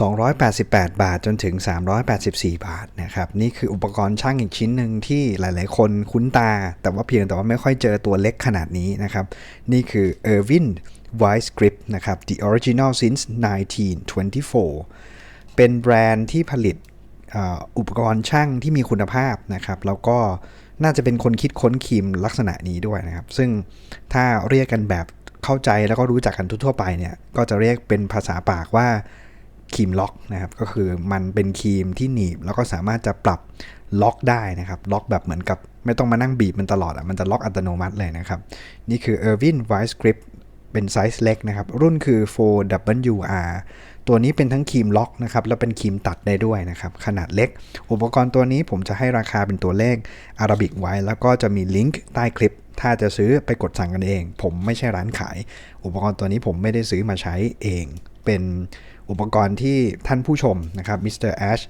288 บาทจนถึง 384 บาทนะครับนี่คืออุปกรณ์ช่างอีกชิ้นหนึ่งที่หลาย ๆ คนคุ้นตา แต่ว่าเพียงแต่ว่าไม่ค่อยเจอตัวเล็กขนาดนี้นะครับ นี่คือ Irwin Wise Grip นะครับ The Original since 1924 เป็นแบรนด์ที่ผลิตอุปกรณ์ช่างที่มีคุณภาพนะครับ แล้วก็น่าจะเป็นคนคิดค้นครีมลักษณะนี้ด้วยนะครับ ซึ่งถ้าเรียกกันแบบเข้าใจแล้วก็รู้จักกันทั่วไปเนี่ย ก็จะเรียกเป็นภาษาปากว่า ครีมล็อกนะครับก็คือมันเป็นครีมที่หนีบ แล้วก็สามารถจะปรับล็อกได้นะครับล็อกแบบเหมือนกับไม่ต้องมานั่งบีบมันตลอดอะมันจะล็อกอัตโนมัติเลยนะครับ นี่คือ Irwin Wise Grip เป็นไซส์เล็กนะครับ รุ่นคือ 4WR ตัวนี้เป็นทั้งครีมล็อกนะครับ แล้วเป็นครีมตัดได้ด้วยนะครับ ขนาดเล็ก อุปกรณ์ตัวนี้ผมจะให้ราคาเป็นตัวเลขอาราบิกไว้ แล้วก็จะมีลิงก์ใต้คลิป ถ้าจะซื้อไปกดสั่งกันเอง ผมไม่ใช่ร้านขาย อุปกรณ์ตัวนี้ผมไม่ได้ซื้อมาใช้เอง เป็นอุปกรณ์ที่ท่านผู้ชมนะครับมิสเตอร์แอช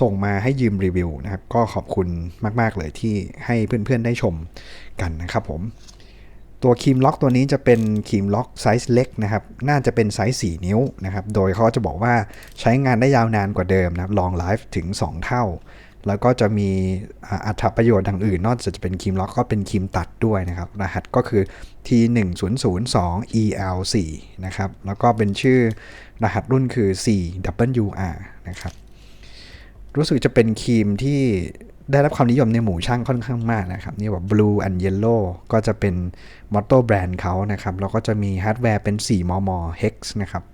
ส่งมาให้ยืมรีวิวนะครับ ก็ขอบคุณมาก ๆ เลยที่ให้เพื่อน ๆ ได้ชมกันนะครับผม ตัวครีมล็อกตัวนี้จะเป็นครีมล็อกไซส์เล็กนะครับ น่าจะเป็นไซส์ 4 นิ้วนะครับ โดยเขาจะบอกว่าใช้งานได้ยาวนานกว่าเดิมนะครับ ลองไลฟ์ถึง 2 เท่า แล้วก็จะมีอัตประโยชน์ทางอื่น นอกจากจะเป็นครีมล็อกก็เป็นครีมตัดด้วยนะครับ รหัสก็คือ T1002EL4 นะครับ แล้วก็เป็นชื่อรหัสรุ่นคือ 4WR นะครับ รู้สึกจะเป็นครีมที่ ได้รับความนิยมในหมู่ช่างค่อนข้างมากนะครับ นี่ว่า Blue and Yellow ก็จะเป็นมอตโต้แบรนด์เขานะครับ แล้วก็จะมีฮาร์ดแวร์เป็น 4 มม Hex นะครับ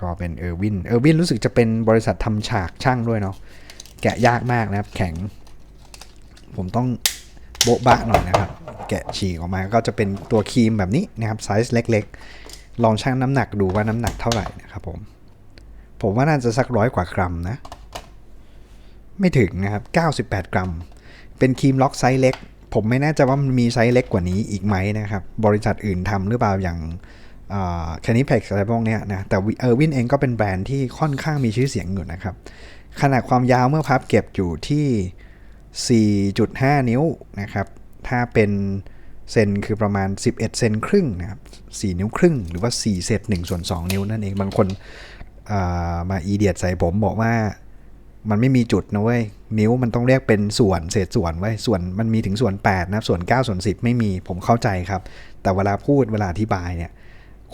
ก็เป็น Irwin Irwin รู้สึกจะเป็นบริษัททำฉากช่างด้วยเนาะ แกะยากมากนะครับ แข็ง ผมต้องโบ๊ะบะหน่อยนะครับ แกะฉีกออกมาก็จะเป็นตัวครีมแบบนี้นะครับ ไซส์เล็กๆ ลองชั่งน้ำหนักดูว่าน้ำหนักเท่าไหร่นะครับผม ผมว่าน่าจะสักร้อยกว่ากรัมนะ ไม่ถึงนะครับ 98 กรัม เป็นครีมล็อกไซส์เล็ก ผมไม่แน่ใจว่ามันมีไซส์เล็กกว่านี้อีกไหมนะครับ บริษัทอื่นทำหรือเปล่าอย่างแคนิเพกอะไรพวกเนี้ยนะ แต่เออร์วินเองก็เป็นแบรนด์ที่ค่อนข้างมีชื่อเสียงอยู่นะครับ ขนาดความยาวเมื่อพับเก็บอยู่ที่ 4.5 นิ้วนะครับ ถ้าเป็นเซนคือประมาณ 11 เซนครึ่งนะครับ4นิ้วครึ่ง หรือว่า4เศษ1ส่วน2นิ้วนั่นเอง บางคนามาอีเดียดใส่ผมบอกว่า มันไม่มีจุดนะเว้ยนิ้วมันต้องเรียกเป็นส่วนเศษส่วนไว้ส่วนมันมีถึงส่วน8นะส่วน9ส่วน10 ไม่มีผมเข้าใจครับ แต่เวลาพูดเวลาอธิบายเนี่ย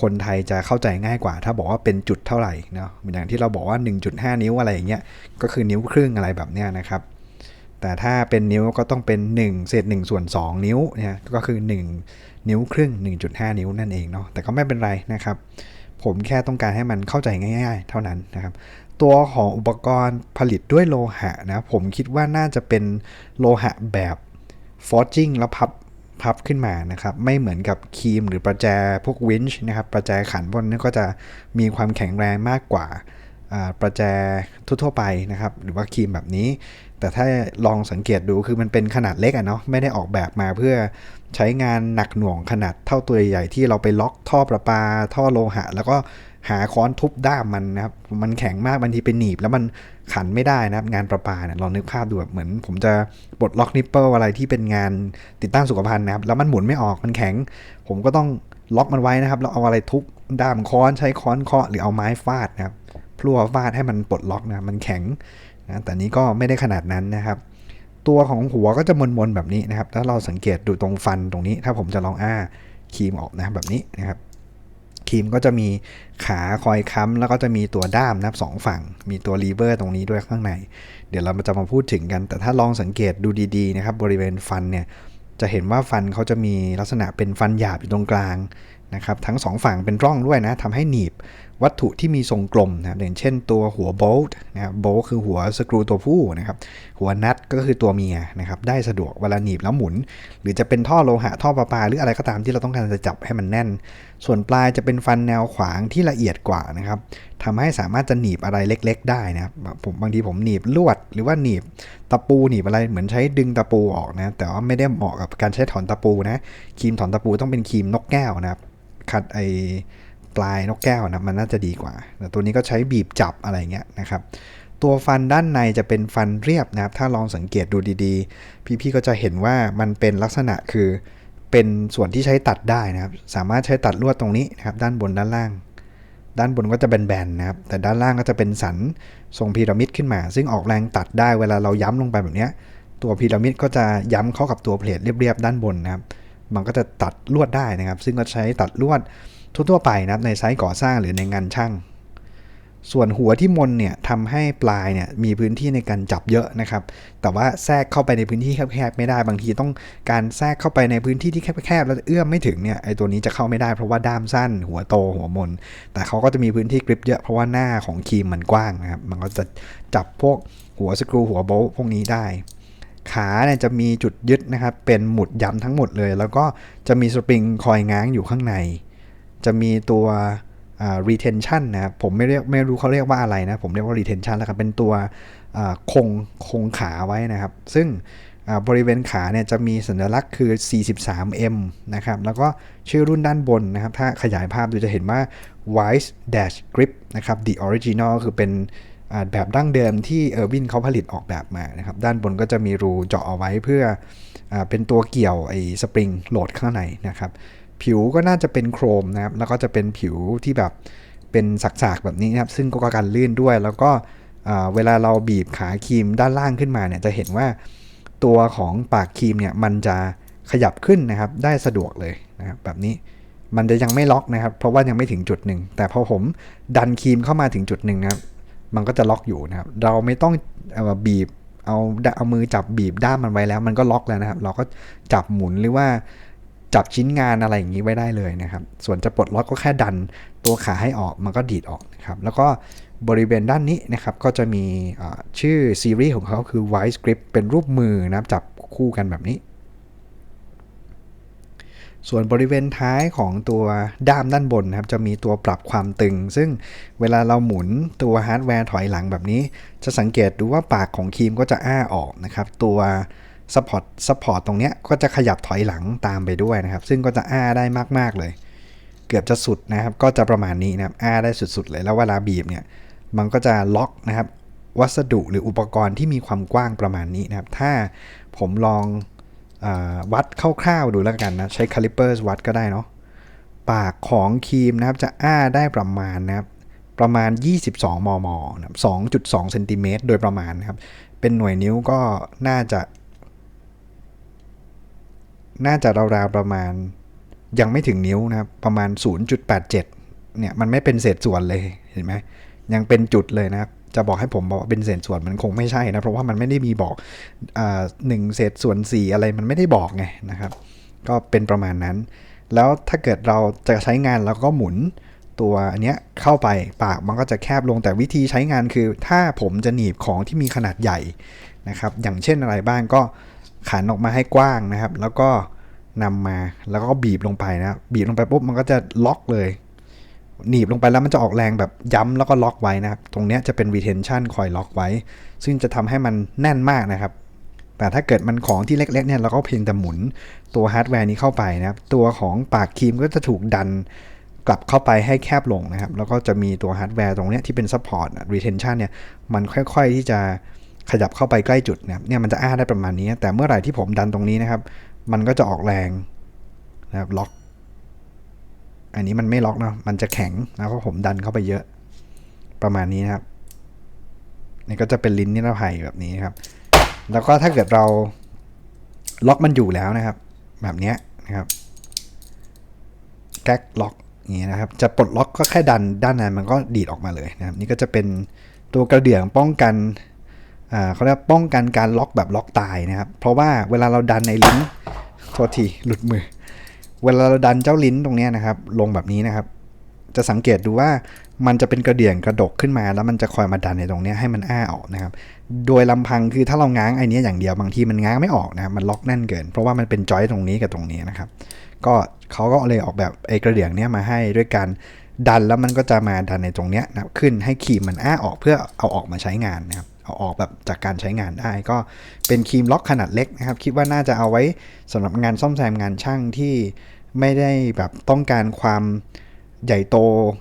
คนไทยจะเข้าใจง่ายกว่า ถ้าบอกว่าเป็นจุดเท่าไหร่เนาะอย่างที่เราบอกว่า 1.5 นิ้วอะไรอย่างเงี้ยก็คือนิ้วครึ่งอะไรแบบเนี้ยนะครับ แต่ถ้าเป็นนิ้วก็ต้องเป็น 1 เศษ1ส่วน2นิ้วเนี่ยก็คือ 1 นิ้วครึ่ง 1.5 นิ้วนั่นเองเนาะแต่ก็ไม่เป็นไรนะครับ ผมแค่ต้องการให้มันเข้าใจง่าย ๆ เท่านั้นนะครับ ตัวของอุปกรณ์ผลิตด้วยโลหะนะผมคิดว่าน่าจะเป็นโลหะแบบฟอร์จิงแล้วพับพับขึ้นมานะครับ ไม่เหมือนกับครีมหรือประแจพวกวินช์นะครับ ประแจขันพวกนี้ก็จะมีความแข็งแรงมากกว่า ประแจทั่วๆไปนะครับ หรือว่าครีมแบบนี้ แต่ถ้าลองสังเกตดูคือมันเป็นขนาดเล็กอะเนาะไม่ได้ออกแบบมาเพื่อใช้งานหนักหน่วงขนาดเท่าตัวใหญ่ที่เราไปล็อกท่อประปา ท่อโลหะ แล้วก็หาค้อนทุบด้ามมันนะครับ มันแข็งมากบางทีเป็นหนีบ แล้วมันขันไม่ได้นะครับงานประปาเนี่ยลองนึกภาพดูแบบเหมือน ผมจะปลดล็อกนิปเปิลอะไรที่เป็นงานติดตั้งสุขภัณฑ์นะครับ แล้วมันหมุนไม่ออกมันแข็ง ผมก็ต้องล็อกมันไว้นะครับแล้วเอาอะไรทุบด้ามค้อนใช้ค้อนเคาะหรือเอาไม้ฟาดนะครับ พลัวฟาดให้มันปลดล็อกนะมันแข็งนะแต่นี้ก็ไม่ได้ขนาดนั้นนะครับ ตัวของหัวก็จะมนๆแบบนี้นะครับถ้าเราสังเกตดูตรงฟันตรงนี้ ถ้าผมจะลองอ้าครีมออกนะครับแบบนี้นะครับครีมก็จะมีขาคอยค้ำแล้วก็จะมีตัวด้ามนะครับสองฝั่ง มีตัวลีเวอร์ตรงนี้ด้วยข้างใน เดี๋ยวเราจะมาพูดถึงกัน แต่ถ้าลองสังเกตดูดีๆนะครับ บริเวณฟันเนี่ยจะเห็นว่าฟันเขาจะมีลักษณะเป็นฟันหยาบอยู่ตรงกลางนะครับ ทั้งสองฝั่งเป็นร่องด้วยนะทำให้หนีบวัตถุที่มีทรงกลมนะครับอย่างเช่นตัวหัวโบลต์นะครับโบลต์คือหัวสกรูตัวผู้นะครับหัวนัทก็คือตัวเมียนะครับได้สะดวกเวลาหนีบแล้วหมุน หรือจะเป็นท่อโลหะท่อประปา หรืออะไรก็ตามที่เราต้องการจะจับให้มันแน่น ส่วนปลายจะเป็นฟันแนวขวางที่ละเอียดกว่านะครับทำให้สามารถจะหนีบอะไรเล็ก ๆ ได้นะครับผมบางทีผมหนีบลวด หรือว่าหนีบตะปูหนีบอะไรเหมือนใช้ดึงตะปูออกนะแต่ว่าไม่ได้เหมาะกับการใช้ถอนตะปูนะครีมถอนตะปูต้องเป็นครีมนกแก้วนะครับคัดไอ ปลายนกแก้วนะมันน่าจะดีกว่าแต่ตัวนี้ก็ใช้บีบจับอะไรเงี้ยนะครับ ตัวฟันด้านในจะเป็นฟันเรียบนะครับ ถ้าลองสังเกตดูดีๆ พี่ๆก็จะเห็นว่ามันเป็นลักษณะคือเป็นส่วนที่ใช้ตัดได้นะครับ สามารถใช้ตัดลวดตรงนี้นะครับ ด้านบนด้านล่าง ด้านบนก็จะแบนๆนะครับ แต่ด้านล่างก็จะเป็นสันทรงพีระมิดขึ้นมา ซึ่งออกแรงตัดได้เวลาเราย้ำลงไปแบบเนี้ยตัวพีระมิดก็จะย้ำเข้ากับตัวเพลทเรียบๆด้านบนนะครับ มันก็จะตัดลวดได้นะครับ ซึ่งก็ใช้ตัดลวด ทั่วๆไปนะครับในไซต์ก่อสร้างหรือในงานช่าง ส่วนหัวที่มนเนี่ยทำให้ปลายเนี่ยมีพื้นที่ในการจับเยอะนะครับ แต่ว่าแทรกเข้าไปในพื้นที่แคบๆไม่ได้บางทีต้องการแทรกเข้าไปในพื้นที่ที่แคบๆแล้วเอื้อมไม่ถึงเนี่ยไอตัวนี้จะเข้าไม่ได้เพราะว่าด้ามสั้น หัวโตหัวมน แต่เขาก็จะมีพื้นที่กริปเยอะเพราะว่าหน้าของครีมมันกว้างนะครับมันก็จะจับพวกหัวสกรูหัวโบลต์พวกนี้ได้ขาเนี่ยจะมีจุดยึดนะครับ เป็นหมุดย้ำทั้งหมดเลย แล้วก็จะมีสปริงคอยง้างอยู่ข้างใน จะมีตัว retention นะครับผมไม่เรียกไม่รู้เขาเรียกว่าอะไรนะ ผมเรียกว่า retention แล้วครับเป็นตัวคงคงขาไว้นะครับ ซึ่งบริเวณขาเนี่ยจะมีสัญลักษณ์คือ 43M นะครับ แล้วก็ชื่อรุ่นด้านบนนะครับ ถ้าขยายภาพดูจะเห็นว่า Wise Dash Grip นะครับ The Original คือเป็นแบบดั้งเดิมที่เออร์วินเขาผลิตออกแบบมานะครับ ด้านบนก็จะมีรูเจาะเอาไว้เพื่ออเป็นตัวเกี่ยวไอ้สปริงโหลดข้างในนะครับ ผิวก็น่าจะเป็นโครมนะครับ แล้วก็จะเป็นผิวที่แบบเป็นสักๆแบบนี้นะครับ ซึ่งก็การลื่นด้วย แล้วก็เวลาเราบีบขาครีมด้านล่างขึ้นมาเนี่ย จะเห็นว่าตัวของปากครีมเนี่ยมันจะขยับขึ้นนะครับ ได้สะดวกเลยนะครับแบบนี้ มันจะยังไม่ล็อกนะครับ เพราะว่ายังไม่ถึงจุดหนึ่ง แต่พอผมดันครีมเข้ามาถึงจุดหนึ่งนะครับ มันก็จะล็อกอยู่นะครับ เราไม่ต้องอบีบเอาเอามือจับบีบด้ามมันไว้แล้ว มันก็ล็อกแล้วนะครับ เราก็จับหมุนหรือว่า จับชิ้นงานอะไรอย่างนี้ไว้ได้เลยนะครับ ส่วนจะปลดล็อกก็แค่ดันตัวขาให้ออกมันก็ดีดออกนะครับแล้วก็บริเวณด้านนี้นะครับก็จะมีอ่าชื่อซีรีส์ของเขาคือ Wise Grip เป็นรูปมือนะจับคู่กันแบบนี้ ส่วนบริเวณท้ายของตัวด้ามด้านบนนะครับจะมีตัวปรับความตึง ซึ่งเวลาเราหมุนตัวฮาร์ดแวร์ถอยหลังแบบนี้ จะสังเกตดูว่าปากของครีมก็จะอ้าออกนะครับตัว ซัพพอร์ตซัพพอร์ตตรงเนี้ยก็จะขยับถอยหลังตามไปด้วยนะครับ ซึ่งก็จะอ้าได้มาก ๆ เลย เกือบจะสุดนะครับ ก็จะประมาณนี้นะครับอ้าได้สุด ๆ เลยแล้วเวลาบีบเนี่ยมันก็จะล็อกนะครับ วัสดุหรืออุปกรณ์ที่มีความกว้างประมาณนี้นะครับ ถ้าผมลองอวัดคร่าวๆดูแล้วกันนะใช้คาลิเปอร์วัดก็ได้เนาะปากของครีมนะครับจะอ้าได้ประมาณนะครับประมาณ 22 มมนะ2.2 เซนติเมตรโดยประมาณนะครับ เป็นหน่วยนิ้วก็น่าจะ น่าจะราวๆประมาณยังไม่ถึงนิ้วนะครับ ประมาณ 0.87 เนี่ยมันไม่เป็นเศษส่วนเลยเห็นไหมยังเป็นจุดเลยนะครับ จะบอกให้ผมบอกว่าเป็นเศษส่วนมันคงไม่ใช่นะ เพราะว่ามันไม่ได้มีบอกหนึ่งเศษส่วน4อะไรมันไม่ได้บอกไงนะครับ ก็เป็นประมาณนั้น แล้วถ้าเกิดเราจะใช้งานเราก็หมุนตัวอันเนี้ยเข้าไปปากมันก็จะแคบลงแต่วิธีใช้งานคือ ถ้าผมจะหนีบของที่มีขนาดใหญ่นะครับ อย่างเช่นอะไรบ้างก็ ขันออกมาให้กว้างนะครับ แล้วก็นำมาแล้วก็บีบลงไปนะครับบีบลงไปปุ๊บมันก็จะล็อกเลย หนีบลงไปแล้วมันจะออกแรงแบบย้ำแล้วก็ล็อกไว้นะครับ ตรงนี้จะเป็น retention คอยล็อกไว้ ซึ่งจะทำให้มันแน่นมากนะครับ แต่ถ้าเกิดมันของที่เล็กๆเนี่ยเราก็เพียงแต่หมุนตัวฮาร์ดแวร์นี้เข้าไปนะครับตัวของปากครีมก็จะถูกดันกลับเข้าไปให้แคบลงนะครับ แล้วก็จะมีตัวฮาร์ดแวร์ตรงนี้ที่เป็น support อะ retention เนี่ย มันค่อยๆที่จะ ขยับเข้าไปใกล้จุดนะครับเนี่ยมันจะอ้าได้ประมาณนี้ แต่เมื่อไหร่ที่ผมดันตรงนี้นะครับ มันก็จะออกแรงนะครับล็อก อันนี้มันไม่ล็อกเนาะมันจะแข็งนะเพราะผมดันเข้าไปเยอะประมาณนี้นะครับนี่ก็จะเป็นลิ้นนิรภัยแบบนี้ครับ แล้วก็ถ้าเกิดเราล็อกมันอยู่แล้วนะครับ แบบนี้นะครับแก๊กล็อกอย่างเงี้ยนะครับ จะปลดล็อกก็แค่ดันด้านในมันก็ดีดออกมาเลยนะครับ นี่ก็จะเป็นตัวกระเดื่องป้องกัน เขาเรียกป้องกันการล็อกแบบล็อกตายนะครับ เพราะว่าเวลาเราดันในลิ้นโทษทีหลุดมือ เวลาเราดันเจ้าลิ้นตรงนี้นะครับ ลงแบบนี้นะครับ จะสังเกตดูว่ามันจะเป็นกระเดี่ยงกระดกขึ้นมา แล้วมันจะคอยมาดันในตรงนี้ให้มันอ้าออกนะครับ โดยลำพังคือถ้าเราง้างไอ้นี้อย่างเดียวบางทีมันง้างไม่ออกนะครับมันล็อกแน่นเกิน เพราะว่ามันเป็นจอยตรงนี้กับตรงนี้นะครับ ก็เขาก็เลยออกแบบไอ้กระเดี่ยงเนี้ยมาให้ด้วยการดันแล้วมันก็จะมาดันในตรงเนี้ยนะครับขึ้นให้ครีมมันอ้าออกเพื่อเอาออกมาใช้งานนะครับ เอาออกแบบจากการใช้งานได้ ก็เป็นครีมล็อกขนาดเล็กนะครับ คิดว่าน่าจะเอาไว้สำหรับงานซ่อมแซมงานช่างที่ไม่ได้แบบต้องการความใหญ่โต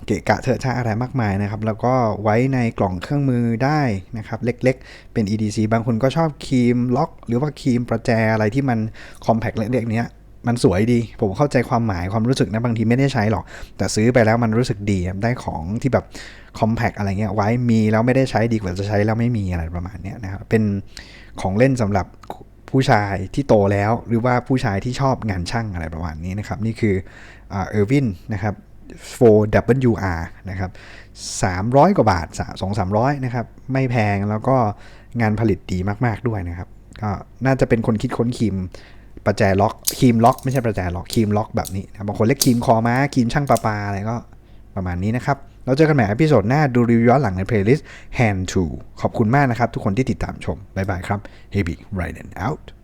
เกะกะเถอะทะอะไรมากมายนะครับ แล้วก็ไว้ในกล่องเครื่องมือได้นะครับ เล็กๆ เป็น EDC บางคนก็ชอบครีมล็อก หรือว่าครีมประแจอะไรที่มันคอมแพคเล็กๆเนี้ย มันสวยดี ผมเข้าใจความหมายความรู้สึกนะบางทีไม่ได้ใช้หรอก แต่ซื้อไปแล้วมันรู้สึกดีได้ของที่แบบคอมแพกอะไรเงี้ยไว้มีแล้วไม่ได้ใช้ดีกว่าจะใช้แล้วไม่มีอะไรประมาณเนี้ยนะครับเป็นของเล่นสำหรับผู้ชายที่โตแล้ว หรือว่าผู้ชายที่ชอบงานช่างอะไรประมาณนี้นะครับ นี่คือเออร์วินนะครับ 4WR นะครับ 300 กว่าบาท 2 300 นะครับ ไม่แพงแล้วก็งานผลิตดีมาก ๆ ด้วยนะครับ ก็น่าจะเป็นคนคิดค้นครีม ประแจล็อกครีมล็อก ไม่ใช่ประแจล็อกครีมล็อกแบบนี้นะบางคนเรียกครีมคอม้าครีมช่างประปาอะไรก็ประมาณนี้นะครับเราเจอกันใหม่อพิโซดหน้าดูรีวิวย้อนหลังในเพลย์ลิสต์ Hand to ขอบคุณมากนะครับ ทุกคนที่ติดตามชม บ๊ายบายครับ Heavy Riding out